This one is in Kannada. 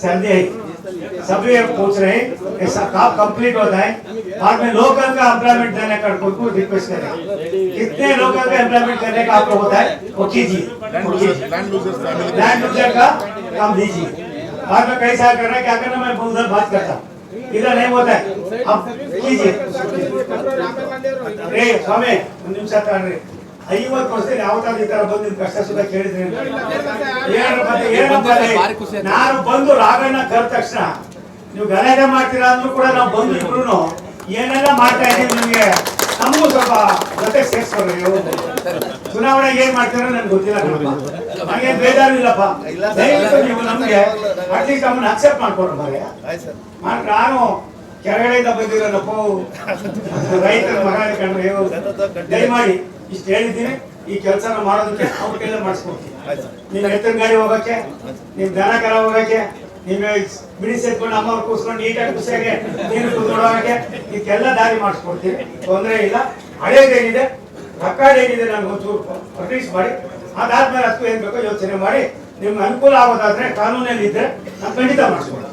सर्दी है सभी पूछ रहे हैं सब काम कंप्लीट होता है बाद में लोकल का एम्प्लॉयमेंट देने का को रिक्वेस्ट करें कितने लोकल का एम्प्लॉयमेंट करने का आपको होता है, वो कीजिए। लैंड यूज़र का काम दीजिए। बाद में कई साल कर रहे हैं, क्या करना मैं उधर बात करता हूँ। इधर नहीं होता है। अब कीजिए। ಏ ಐವತ್ತು ವರ್ಷದಲ್ಲಿ ಯಾವತ್ತಾದ್ರು ಈ ತರ ಬಂದು ನಿಮ್ ಕಷ್ಟ ಸುಖ ಕೇಳಿದ್ರಿ ನಾನು ಬಂದು ರಾಘಣ್ಣ ಕರೆದ ತಕ್ಷಣ ನೀವು ಗಲಾಟೆ ಮಾಡ್ತೀರಾ ಅಂದ್ರೂ ಕೂಡ ನಾವು ಬಂದು ಇಬ್ರು ಏನೆಲ್ಲ ಮಾಡ್ತಾ ಇದೀವಿ ನಿಮ್ಗೆ ನಮಗೂ ಸ್ವಲ್ಪ ಜೊತೆ ಸೇರಿಸ್ಕೊಳ್ರಿ ಚುನಾವಣೆ ಚುನಾವಣೆಗೆ ಏನ್ ಮಾಡ್ತೀರೋ ನನ್ಗೆ ಗೊತ್ತಿಲ್ಲ ಹಾಗೆ ಬೇಜಾರು ಇಲ್ಲಪ್ಪ. ದಯವಿಟ್ಟು ನೀವು ನಮ್ಗೆ ಅಟ್ಲೀಸ್ಟ್ ನಮ್ಮನ್ನ ಅಕ್ಸೆಪ್ಟ್ ಮಾಡ್ಕೊಡ್ರಿ ಮಾರ್ರೆ. ಮಾತ್ರ ನಾನು ಕೆಳಗಡೆಯಿಂದ ಬಂದಿರೋ ರೈತರ ಮಗ ಕಂಡ್ರೆ ದಯಮಾಡಿ. ಇಷ್ಟು ಹೇಳಿದ್ದೀನಿ, ಈ ಕೆಲಸನ ಮಾಡೋದಕ್ಕೆ ಅವ್ರ ಕೈಲೇ ಮಾಡಿಸ್ಕೊಡ್ತೀನಿ. ನಿಮ್ ಎತ್ತಿನ ಗಾಡಿ ಹೋಗಕ್ಕೆ ನಿಮ್ ದನ ಕರ ಹೋಗಕ್ಕೆ ನಿಮ್ ಬಿಡಿ ಸೇರ್ಕೊಂಡು ಅಮ್ಮ ಕೂಸ್ಕೊಂಡು ನೀಟಾಗಿ ಖುಷಿಯಾಗಿ ನೀರು ಹೋಗಕ್ಕೆ ಇದಕ್ಕೆಲ್ಲ ದಾರಿ ಮಾಡಿಸ್ಕೊಡ್ತೀನಿ. ತೊಂದರೆ ಇಲ್ಲ. ಹಳೇದೇನಿದೆ ರೆಕಾರ್ಡ್ ಏನಿದೆ ನನ್ಗೆ ಒಂಚೂರು ಪ್ರೊಟೀಸ್ ಮಾಡಿ. ಅದಾದ್ಮೇಲೆ ಅದಕ್ಕೂ ಏನ್ ಬೇಕೋ ಯೋಚನೆ ಮಾಡಿ. ನಿಮ್ಗೆ ಅನುಕೂಲ ಆಗೋದಾದ್ರೆ ಕಾನೂನಲ್ಲಿ ಇದ್ರೆ ನಾನು ಖಂಡಿತ ಮಾಡಿಸ್ಕೊಡ್ತೀನಿ.